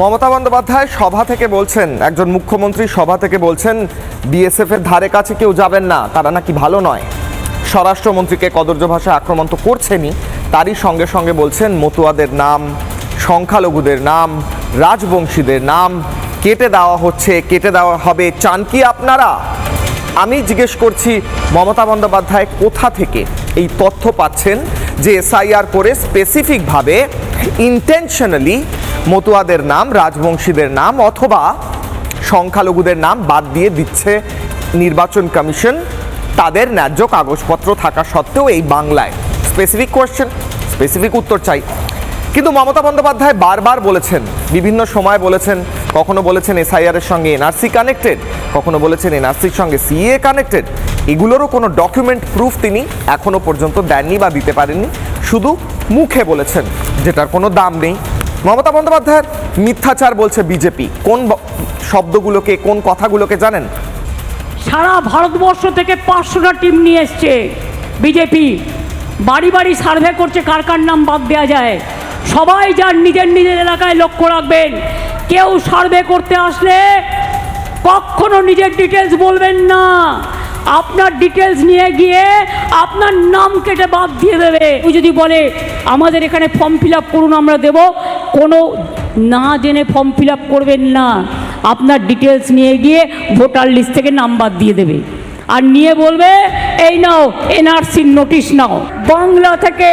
মমতা বন্দ্যোপাধ্যায় সভা থেকে বলছেন, একজন মুখ্যমন্ত্রী সভা থেকে বলছেন, বিএসএফ এর ধারে কাছে কেউ যাবেন না, তারা নাকি ভালো নয়। স্বরাষ্ট্রমন্ত্রীকে কদর্য ভাষায় আক্রমণ তো করছেনই, তারই সঙ্গে সঙ্গে বলছেন, মতুয়াদের নাম, সংখ্যালঘুদের নাম, রাজবংশীদের নাম, কেটে দেওয়া হচ্ছে, কেটে দেওয়া হবে, চান কি আপনারা? আমি জিজ্ঞেস করছি, মমতা বন্দ্যোপাধ্যায় কোথা থেকে এই তথ্য পাচ্ছেন যে এসআইআর করে স্পেসিফিকভাবে ইন্টেনশনালি মতুয়াদের নাম, রাজবংশীদের নাম অথবা সংখ্যালঘুদের নাম বাদ দিয়ে দিচ্ছে নির্বাচন কমিশন। তাদের ন্যায্য কাগজপত্র থাকা সত্ত্বেও এই বাংলায়। স্পেসিফিক কোয়েশ্চেন স্পেসিফিক উত্তর চাই। কিন্তু মমতা বন্দ্যোপাধ্যায় বারবার বলেছেন, বিভিন্ন সময় বলেছেন, কখনো বলেছেন এসআইআর এর সঙ্গে এনআরসি কানেক্টেড কখনো বলেছেন এনআরসির সঙ্গে সিএ কানেক্টেড এগুলোরও কোনো ডকুমেন্ট প্রুফ তিনি এখনও পর্যন্ত দেননি বা দিতে পারেননি। শুধু মুখে বলেছেন, যেটার কোনো দাম নেই। মমতা বন্দ্যোপাধ্যায়ের মিথ্যাচার বলছে বিজেপি। কোন শব্দগুলোকে, কোন কথাগুলোকে জানেন? সারা ভারতবর্ষ থেকে পাঁচশোটা টিম নিয়ে এসছে বিজেপি। বাড়ি বাড়ি সার্ভে করছে কার কার নাম বাদ দেওয়া যায়। সবাই যার নিজের নিজের এলাকায় লক্ষ্য রাখবেন। কেউ সার্ভে করতে আসলে কখনো নিজের ডিটেলস বলবেন না। আপনার ডিটেলস নিয়ে গিয়ে আপনার নাম কেটে বাদ দিয়ে দেবে। যদি বলে, আমাদের এখানে ফর্ম ফিল করুন, আমরা দেব। কোনো না জেনে ফর্ম ফিল করবেন না। আপনার ডিটেলস নিয়ে গিয়ে ভোটার লিস্ট থেকে নাম্বার দিয়ে দেবে। আর নিয়ে বলবে, এই নাও এনআরসির নোটিশ নাও। বাংলা থেকে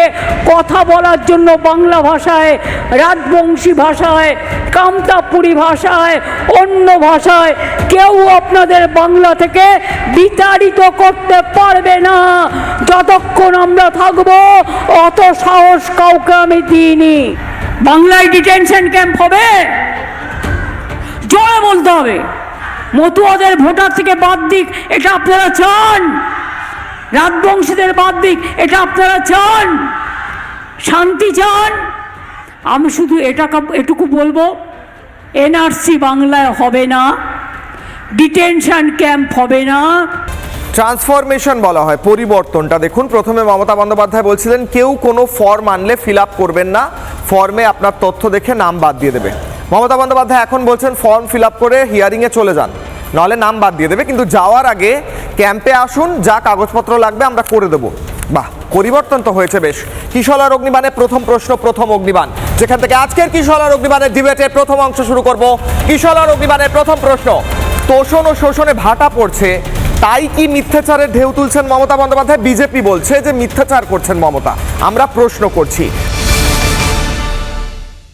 কথা বলার জন্য বাংলা ভাষায়, রাজবংশী ভাষায়, কামতাপুরি ভাষায়, অন্য ভাষায় কেউ আপনাদের বাংলা থেকে বিতাড়িত করতে পারবে না। যতক্ষণ আমরা থাকব, অত সাহস কাউকে আমি দিইনি। বাংলায় ডিটেনশন ক্যাম্প হবে। জোরে বলতে হবে। মতুয়াদের ভোটার থেকে বাদ দিক, এটা আপনারা চান। রাজবংশীদের বাদ দিক, এটা আপনারা চান। শান্তি চান। আমি শুধু এটা এটুকু বলব, এনআরসি বাংলায় হবে না ডিটেনশন ক্যাম্প হবে না। ট্রান্সফরমেশন বলা হয়, পরিবর্তনটা। দেখুন, প্রথমে মমতা বন্দ্যোপাধ্যায় বলছিলেন, কেউ কোনো ফর্ম আনলে ফিল আপ করবেন না, ফর্মে আপনার তথ্য দেখে নাম বাদ দিয়ে দেবে। মমতা বন্দ্যোপাধ্যায় এখন বলছেন, ফর্ম ফিল আপ করে হিয়ারিংয়ে চলে যান নাহলে নাম বাদ দিয়ে দেবে, কিন্তু যাওয়ার আগে ক্যাম্পে আসুন, যা কাগজপত্র লাগবে আমরা করে দেবো। বাহ, পরিবর্তন তো হয়েছে বেশ। কিশলার অগ্নিবাণে প্রথম প্রশ্ন, প্রথম অগ্নিবাণ। যেখান থেকে আজকের কিশলার অগ্নিবাণের ডিবেটের প্রথম অংশ শুরু করব। কিশলার অগ্নিবাণের প্রথম প্রশ্ন, তোষণ ও শোষণে ভাটা পড়ছে তাই কি মিথ্যাচারের ঢেউ তুলছেন মমতা বন্দ্যোপাধ্যায়? বিজেপি বলছে যে মিথ্যাচার করছেন মমতা। আমরা প্রশ্ন করছি